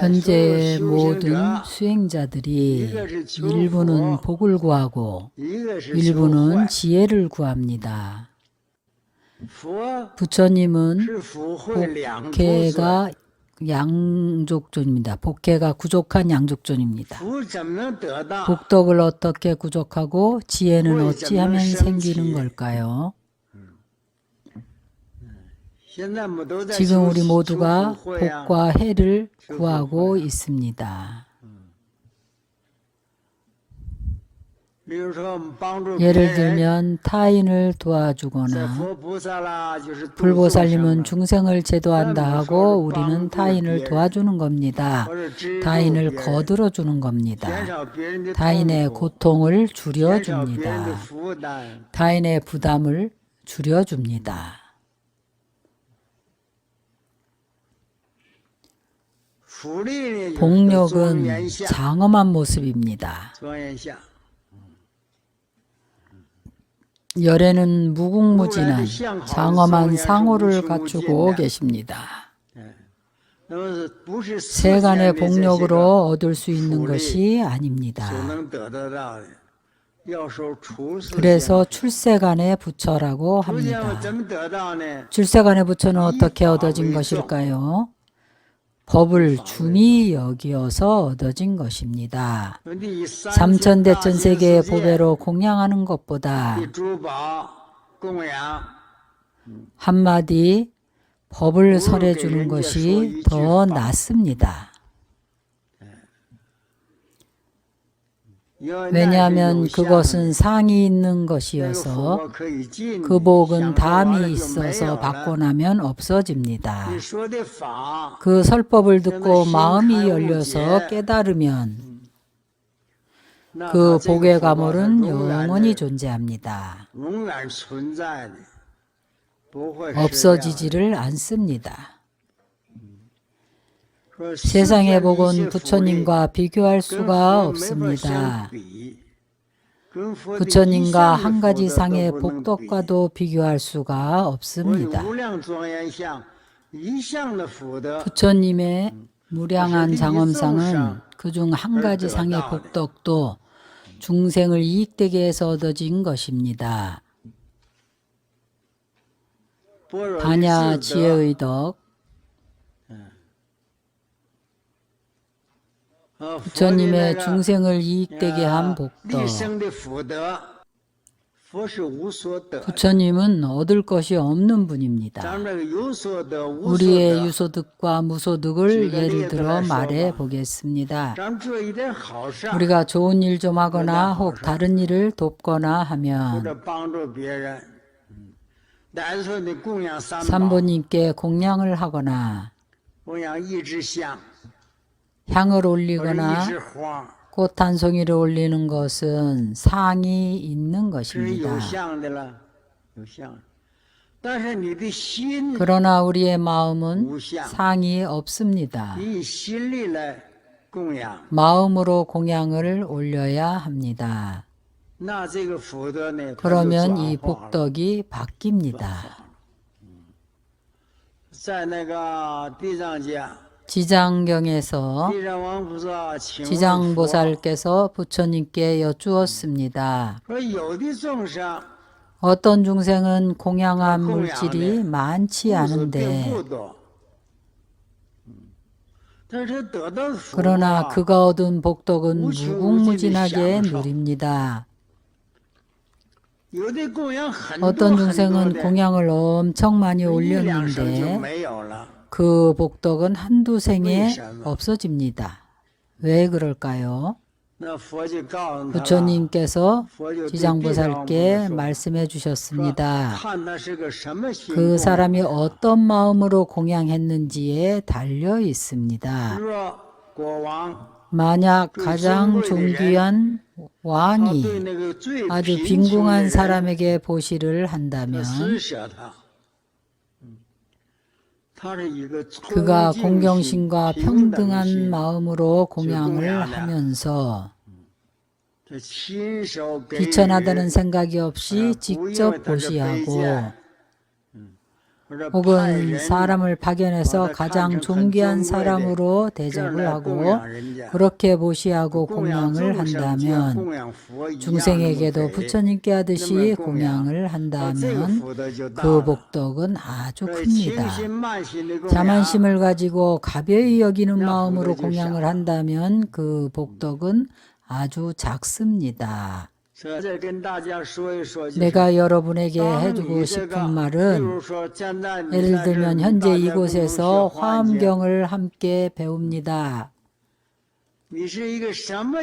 현재 모든 수행자들이 일부는 복을 구하고 일부는 지혜를 구합니다. 부처님은 복회가 양족존입니다. 복회가 구족한 양족존입니다. 복덕을 어떻게 구족하고 지혜는 어찌하면 생기는 걸까요? 지금 우리 모두가 복과 해를 구하고 있습니다. 예를 들면 타인을 도와주거나 불보살님은 중생을 제도한다 하고 우리는 타인을 도와주는 겁니다. 타인을 거들어 주는 겁니다. 타인의 고통을 줄여줍니다. 타인의 부담을 줄여줍니다. 복력은 장엄한 모습입니다. 열에는 무궁무진한 장엄한 상호를 갖추고 계십니다. 세간의 복력으로 얻을 수 있는 것이 아닙니다. 그래서 출세간의 부처라고 합니다. 출세간의 부처는 어떻게 얻어진 것일까요? 법을 중히 여기어서 얻어진 것입니다. 삼천대천 세계의 보배로 공양하는 것보다 한마디 법을 설해주는 것이 더 낫습니다. 왜냐하면 그것은 상이 있는 것이어서 그 복은 담이 있어서 받고 나면 없어집니다. 그 설법을 듣고 마음이 열려서 깨달으면 그 복의 가물은 영원히 존재합니다. 없어지지를 않습니다. 세상의 복은 부처님과 비교할 수가 없습니다. 부처님과 한 가지 상의 복덕과도 비교할 수가 없습니다. 부처님의 무량한 장엄상은 그중 한 가지 상의 복덕도 중생을 이익되게 해서 얻어진 것입니다. 반야 지혜의 덕, 부처님의 중생을 이익되게 한 복덕. 부처님은 얻을 것이 없는 분입니다. 우리의 유소득과 무소득을 예를 들어 말해 보겠습니다. 우리가 좋은 일 좀 하거나 혹 다른 일을 돕거나 하면 삼보님께 공양을 하거나 향을 올리거나 꽃 한 송이를 올리는 것은 상이 있는 것입니다. 그러나 우리의 마음은 상이 없습니다. 마음으로 공양을 올려야 합니다. 그러면 이 복덕이 바뀝니다. 지장경에서 지장보살께서 부처님께 여쭈었습니다. 어떤 중생은 공양한 물질이 많지 않은데 그러나 그가 얻은 복덕은 무궁무진하게 누립니다. 어떤 중생은 공양을 엄청 많이 올렸는데 그 복덕은 한두 생에 없어집니다. 왜 그럴까요? 부처님께서 지장보살께 말씀해 주셨습니다. 그 사람이 어떤 마음으로 공양했는지에 달려 있습니다. 만약 가장 존귀한 왕이 아주 빈궁한 사람에게 보시를 한다면 그가 공경심과 평등한 마음으로 공양을 하면서 비천하다는 생각이 없이 직접 보시하고 혹은 사람을 파견해서 가장 존귀한 사람으로 대접을 하고 그렇게 모시하고 공양을 한다면 중생에게도 부처님께 하듯이 공양을 한다면 그 복덕은 아주 큽니다. 자만심을 가지고 가벼이 여기는 마음으로 공양을 한다면 그 복덕은 아주 작습니다. 내가 여러분에게 해주고 싶은 말은 예를 들면 현재 이곳에서 화엄경을 함께 배웁니다.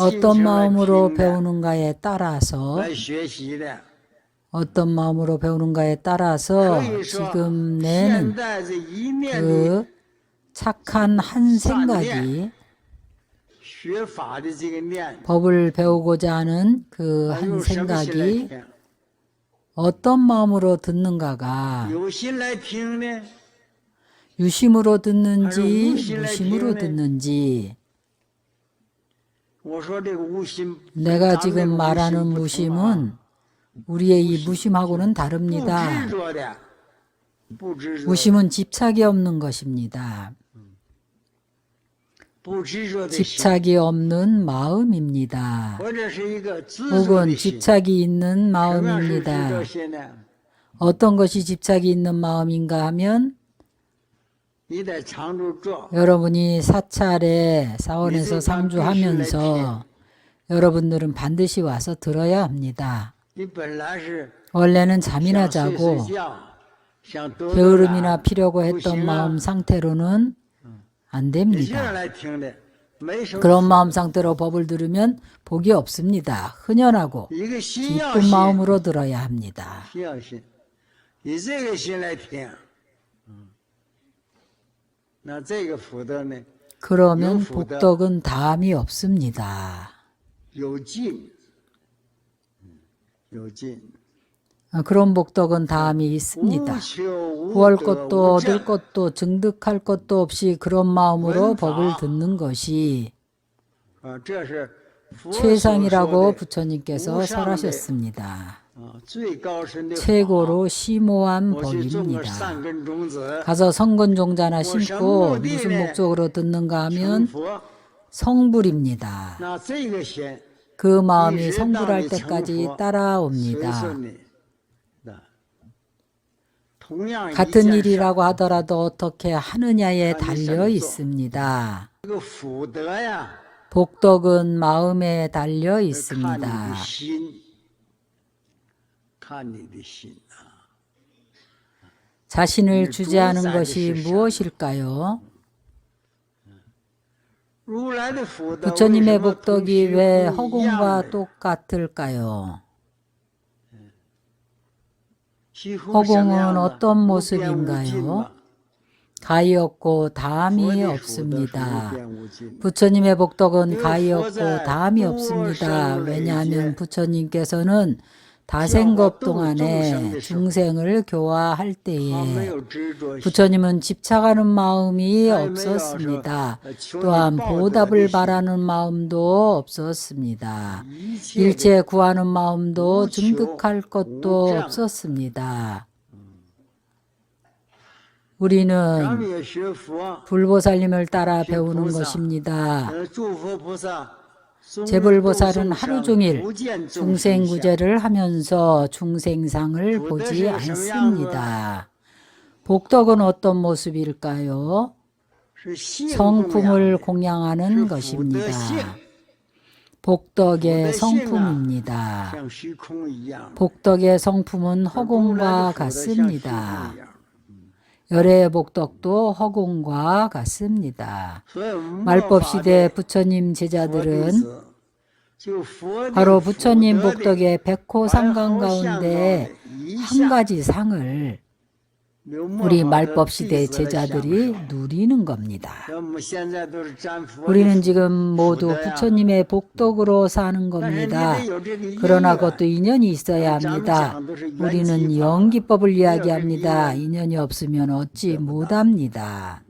어떤 마음으로 배우는가에 따라서 어떤 마음으로 배우는가에 따라서 지금 내는 그 착한 한 생각이 법을 배우고자 하는 그 한 생각이 어떤 마음으로 듣는가가 유심으로 듣는지 무심으로 듣는지. 내가 지금 말하는 무심은 우리의 이 무심하고는 다릅니다. 무심은 집착이 없는 것입니다. 집착이 없는 마음입니다. 혹은 집착이 있는 마음입니다. 어떤 것이 집착이 있는 마음인가 하면 여러분이 사찰에 사원에서 상주하면서 여러분들은 반드시 와서 들어야 합니다. 원래는 잠이나 자고 게으름이나 피려고 했던 마음 상태로는 안 됩니다. 그런 마음 상태로 법을 들으면 복이 없습니다. 흔연하고 기쁜 마음으로 들어야 합니다. 그러면 복덕은 다함이 없습니다. 아, 그런 복덕은 다함이 있습니다. 구할 그 것도 얻을 것도 증득할 것도 없이 그런 마음으로 법을 듣는 것이 최상이라고 부처님께서 설하셨습니다. 최고로 심오한 법입니다. 가서 성근종자나 심고 무슨 목적으로 듣는가 하면 성불입니다. 그 마음이 성불할 때까지 따라옵니다. 같은 일이라고 하더라도 어떻게 하느냐에 달려 있습니다. 복덕은 마음에 달려 있습니다. 자신을 주제하는 것이 무엇일까요? 부처님의 복덕이 왜 허공과 똑같을까요? 허공은 어떤 모습인가요? 가이 없고 담이 없습니다. 부처님의 복덕은 가이 없고 담이 없습니다. 왜냐하면 부처님께서는 다생겁 동안에 중생을 교화할 때에 부처님은 집착하는 마음이 없었습니다. 또한 보답을 바라는 마음도 없었습니다. 일체 구하는 마음도 증득할 것도 없었습니다. 우리는 불보살님을 따라 배우는 것입니다. 재벌보살은 하루 종일 중생구제를 하면서 중생상을 보지 않습니다. 복덕은 어떤 모습일까요? 성품을 공양하는 것입니다. 복덕의 성품입니다. 복덕의 성품은 허공과 같습니다. 열애의 복덕도 허공과 같습니다. 말법시대 부처님 제자들은 바로 부처님 복덕의 백호상강 가운데 한 가지 상을 우리 말법 시대 제자들이 누리는 겁니다. 우리는 지금 모두 부처님의 복덕으로 사는 겁니다. 그러나 그것도 인연이 있어야 합니다. 우리는 연기법을 이야기합니다. 인연이 없으면 어찌 못합니다.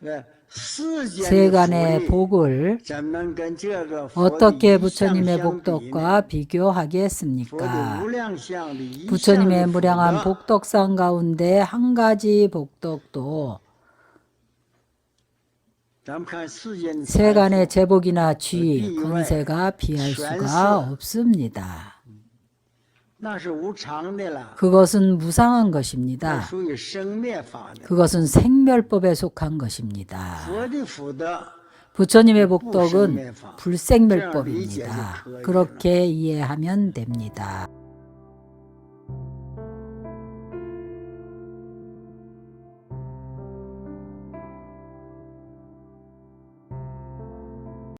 네. 对 세간의 복을 어떻게 부처님의 복덕과 비교하겠습니까? 부처님의 무량한 복덕상 가운데 한 가지 복덕도 세간의 제복이나 쥐, 권세가 비할 수가 없습니다. 그것은 무상한 것입니다. 그것은 생멸법에 속한 것입니다. 부처님의 복덕은 불생멸법입니다. 그렇게 이해하면 됩니다.